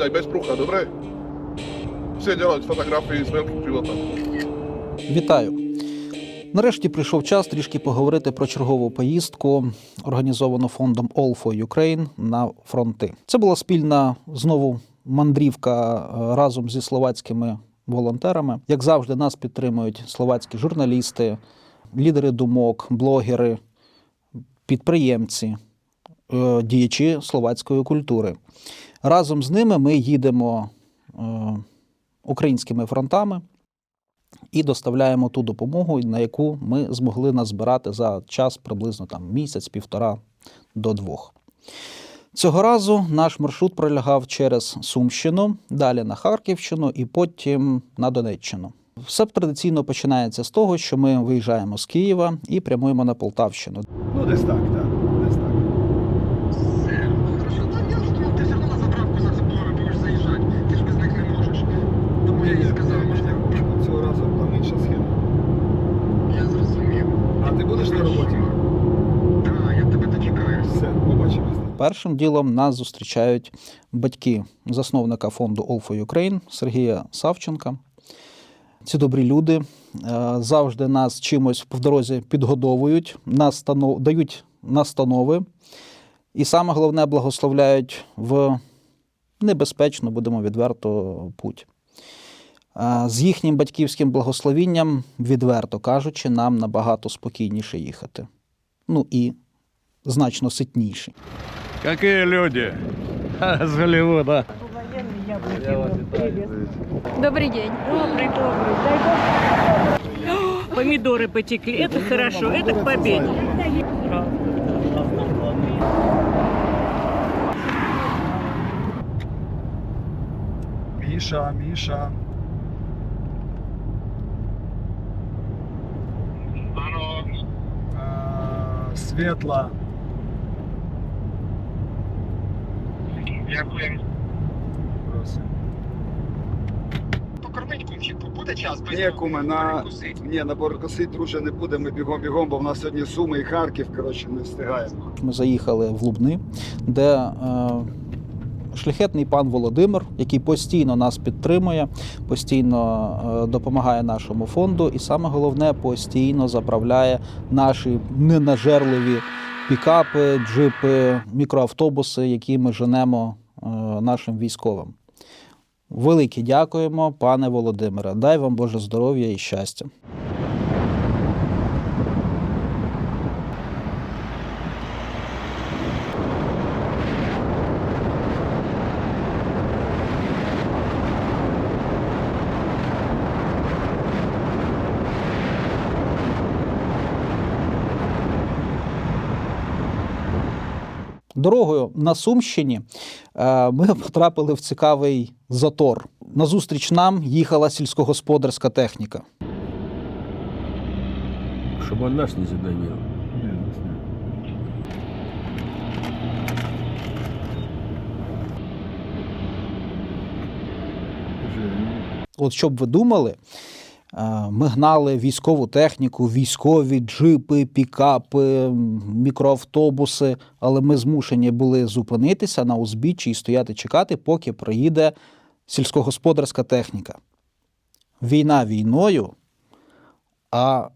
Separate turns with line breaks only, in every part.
Дядя, без бруха, добре? Все делают фотографии с мелких животных.
Вітаю! Нарешті прийшов час трішки поговорити про чергову поїздку, організовану фондом All for Ukraine на фронти. Це була спільна знову мандрівка е, разом зі словацькими волонтерами. Як завжди, нас підтримують словацькі журналісти, лідери думок, блогери, підприємці, діячі словацької культури. Разом з ними ми їдемо е, українськими фронтами і доставляємо ту допомогу, на яку ми змогли назбирати за час приблизно там місяць-півтора до двох. Цього разу наш маршрут пролягав через Сумщину, далі на Харківщину і потім на Донеччину. Все традиційно починається з того, що ми виїжджаємо з Києва і прямуємо на Полтавщину.
Ну, десь так, так.
Хорошо, так я ж думав, ти все одно на заправку за цеплами будеш заїжджати. Ти ж без них не можеш. Тому я
Ні,
їй
ні,
сказав,
ні,
можливо.
ні, Цього разу там інша схема.
Я зрозумів.
А ти будеш на роботі?
Так, я тебе дочекаюсь.
Все, побачимось.
Першим ділом нас зустрічають батьки засновника фонду All for Ukraine Сергія Савченка. Ці добрі люди е, завжди нас чимось в дорозі підгодовують, настанов... дають настанови. І саме головне благословляють в небезпечну, будемо відверто, путь. Е, З їхнім батьківським благословінням, відверто кажучи, нам набагато спокійніше їхати. Ну і значно ситніше.
Какие люди? Ха, С Голливуда.
Добрый день.
Добрый, добрый. Дай Бог. Помидоры потекли. Это хорошо, это к победе.
Міша, Міша. Е, Світла.
Дякую.
Просим.
Покормить кумчику, буде час без
Ні, куме, на,
перекусити?
ні, на Боркосить друже не буде, ми бігом-бігом, бо в нас сьогодні Суми і Харків, коротше, не встигаємо.
Ми заїхали в Лубни, де е, шляхетний пан Володимир, який постійно нас підтримує, постійно е, допомагає нашому фонду, і саме головне, постійно заправляє наші ненажерливі пікапи, джипи, мікроавтобуси, які ми женемо нашим військовим. Велике дякуємо, пане Володимире. Дай вам Боже здоров'я і щастя. Дорогою на Сумщині е, ми потрапили в цікавий затор. Назустріч нам їхала сільськогосподарська техніка.
Чтобы он нас не задавил.
От щоб ви думали, е, ми гнали військову техніку, військові джипи, пікапи, мікроавтобуси, але ми змушені були зупинитися на узбіччі і стояти чекати, поки проїде сільськогосподарська техніка. Війна війною, а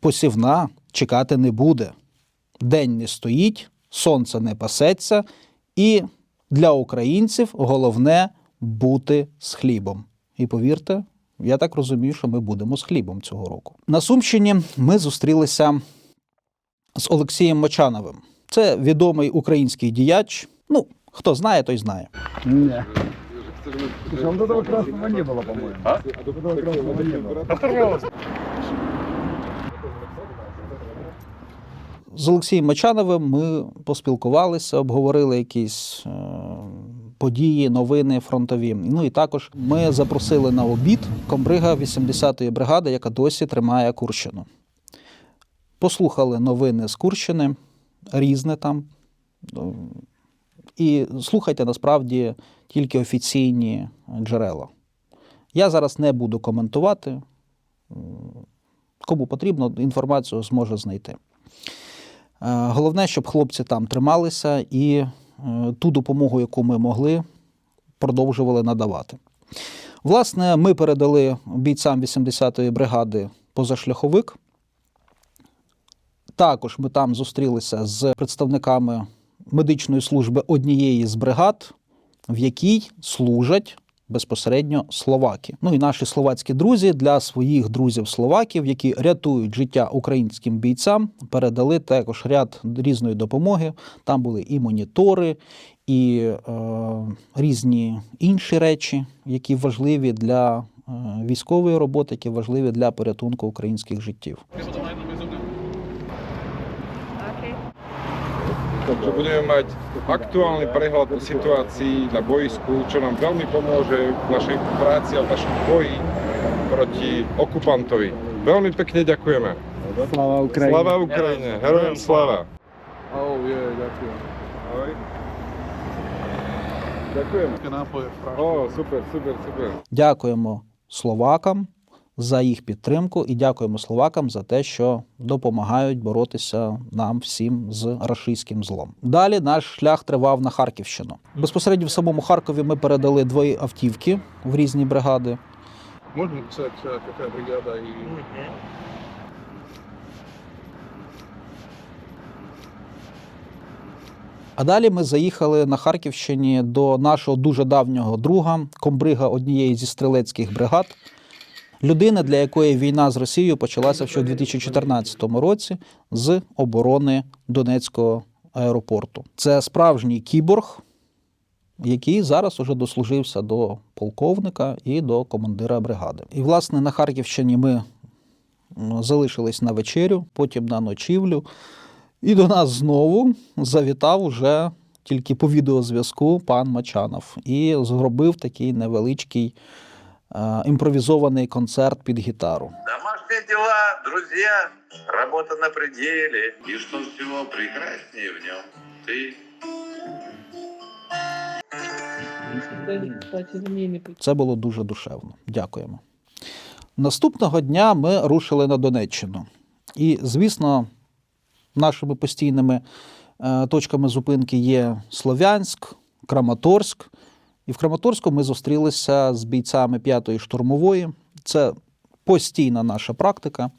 посівна чекати не буде. День не стоїть, сонце не пасеться, і для українців головне бути з хлібом. І повірте, я так розумію, що ми будемо з хлібом цього року. На Сумщині ми зустрілися з Олексієм Мочановим. Це відомий український діяч. Ну, хто знає, той знає.
Ні. Слушай, вот этого красного не было, по-моему. А? Вот этого красного не было.
З Олексієм Мочановим ми поспілкувалися, обговорили якісь е, події, новини фронтові. Ну і також ми запросили на обід комбрига 80-ї бригади, яка досі тримає Курщину. Послухали новини з Курщини, різне там. І слухайте насправді тільки офіційні джерела. Я зараз не буду коментувати. Кому потрібно, інформацію зможе знайти. Е, Головне, щоб хлопці там трималися і ту допомогу, яку ми могли, продовжували надавати. Власне, ми передали бійцям 80-ї бригади позашляховик. Також ми там зустрілися з представниками медичної служби однієї з бригад, в якій служать безпосередньо словаки. Ну і наші словацькі друзі для своїх друзів-словаків, які рятують життя українським бійцям, передали також ряд різної допомоги. Там були і монітори, і е, різні інші речі, які важливі для е, військової роботи, які важливі для порятунку українських життів.
Takže budeme mať aktuálny prehľad o situácii na boisku, čo nám veľmi pomôže v našej práci a v našom boji proti okupantovi. Veľmi pekne ďakujeme.
Слава Україні!
Slava Ukrajine, herojem slava.
Oh, je, ďakujem.
Ahoj. Ďakujem.
Také nápoje, frašky.
Ó, super, super, super.
Дякуємо словакам за їх підтримку і дякуємо словакам за те, що допомагають боротися нам всім з рашистським злом. Далі наш шлях тривав на Харківщину. Безпосередньо в самому Харкові ми передали дві автівки в різні бригади.
Можно писать, э, какая бригада и...
А далі ми заїхали на Харківщині до нашого дуже давнього друга, комбрига однієї зі стрілецьких бригад. Людини, для якої війна з Росією почалася ще у 2014 році з оборони Донецького аеропорту. Це справжній кіборг, який зараз уже дослужився до полковника і до командира бригади. І, власне, на Харківщині ми залишились на вечерю, потім на ночівлю. І до нас знову завітав уже тільки по відеозв'язку пан Мачанов і зробив такий невеличкий імпровізований концерт під гітару.
Домашние дела, друзья, работа на пределе. И что всего прекраснее в нем, ты
Це було дуже душевно. Дякуємо. Наступного дня ми рушили на Донеччину. І, звісно, нашими постійними е, точками зупинки є Слов'янськ, Краматорськ. І в Краматорську ми зустрілися з бійцями 5-ї штурмової. Це постійна наша практика,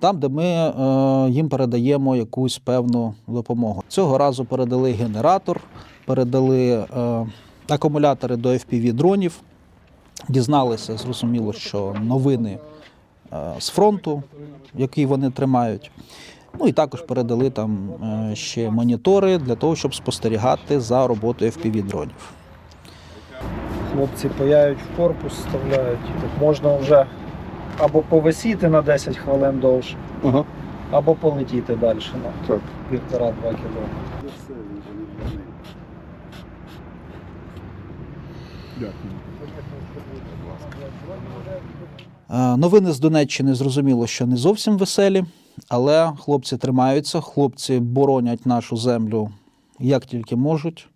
там, де ми е, їм передаємо якусь певну допомогу. Цього разу передали генератор, передали е, акумулятори до FPV дронів. Дізналися, зрозуміло, що новини е, з фронту, який вони тримають. Ну і також передали там е, ще монітори для того, щоб спостерігати за роботою FPV дронів.
Хлопці паяють в корпус, вставляють. Тут можна вже або повисіти на 10 хвилин довше,
Ага.
або полетіти далі на
Так.
півтора-два кілометри.
Дякую.
Е, Новини з Донеччини зрозуміло, що не зовсім веселі, але хлопці тримаються, хлопці боронять нашу землю як тільки можуть.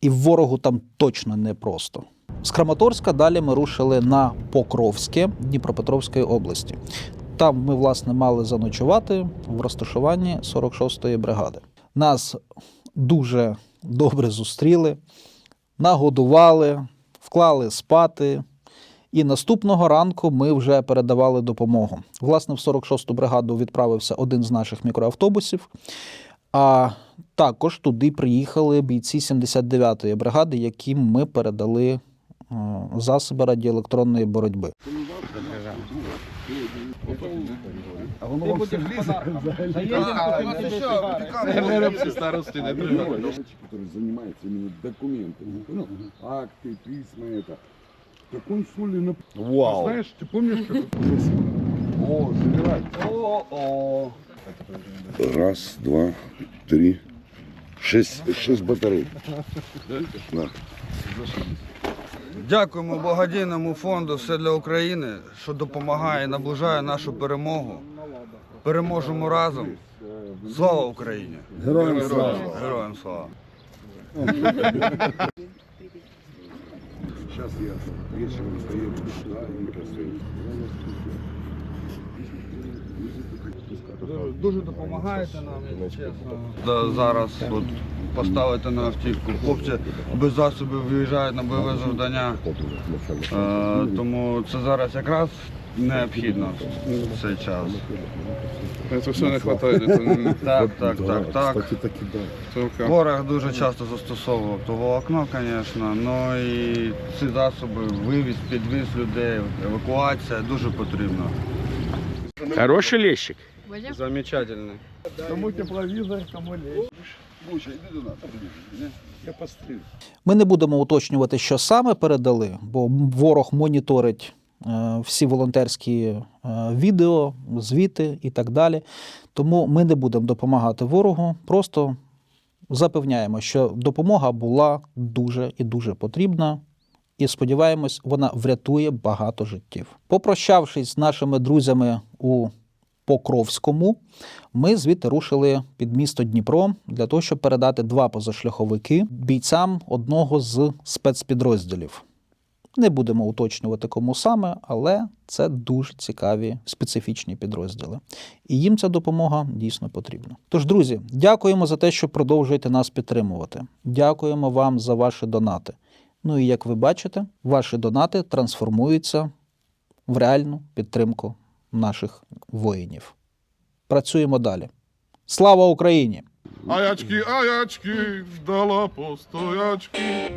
І ворогу там точно не просто. З Краматорська далі ми рушили на Покровське Дніпропетровської області. Там ми, власне, мали заночувати в розташуванні 46-ї бригади. Нас дуже добре зустріли, нагодували, вклали спати. І наступного ранку ми вже передавали допомогу. Власне, в 46-ту бригаду відправився один з наших мікроавтобусів. А також туди приїхали бійці 79-ї бригади, яким ми передали е, засоби радіоелектронної боротьби.
А воно вам все влізе
старости не
который занимается именно документами. Ну, акты, письма это. Так он что ли на...
Вау!
Знаешь, ты помнишь, как
О, забирай.
О-о. Раз, два, три, шесть, шесть батарей. Да.
Дякуємо благодійному фонду Все для України, що допомагає, і наближає нашу перемогу. Переможемо разом. Слава Україні!
Героям слава.
Героям слава!
Сейчас я вечером заеду сюда и посмотрю.
Дуже допомагаєте нам, якщо чесно. Зараз от поставити на автівку. Хлопці без засобів виїжджають на бойове завдання. Е, тому це зараз якраз необхідно в цей час.
Це все не вистачає. це
Так, так, так, так. Ворог дуже часто застосовував того окно, звісно, ну і ці засоби, вивіз, підвіз людей, евакуація дуже потрібна.
Хороший лещик.
Замечательно.
Кому тепловизор, кому лечь.
Буша, іди до нас.
Я постриг.
Ми не будемо уточнювати, що саме передали, бо ворог моніторить е, всі волонтерські е, відео, звіти і так далі. Тому ми не будемо допомагати ворогу, просто запевняємо, що допомога була дуже і дуже потрібна. І сподіваємось, вона врятує багато життів. Попрощавшись з нашими друзями у Покровському, ми звідти рушили під місто Дніпро для того, щоб передати два позашляховики бійцям одного з спецпідрозділів. Не будемо уточнювати, кому саме, але це дуже цікаві специфічні підрозділи. І їм ця допомога дійсно потрібна. Тож, друзі, дякуємо за те, що продовжуєте нас підтримувати. Дякуємо вам за ваші донати. Ну і як ви бачите, ваші донати трансформуються в реальну підтримку наших воїнів. Працюємо далі. Слава Україні!
Аячки, аячки, ждала постоячки.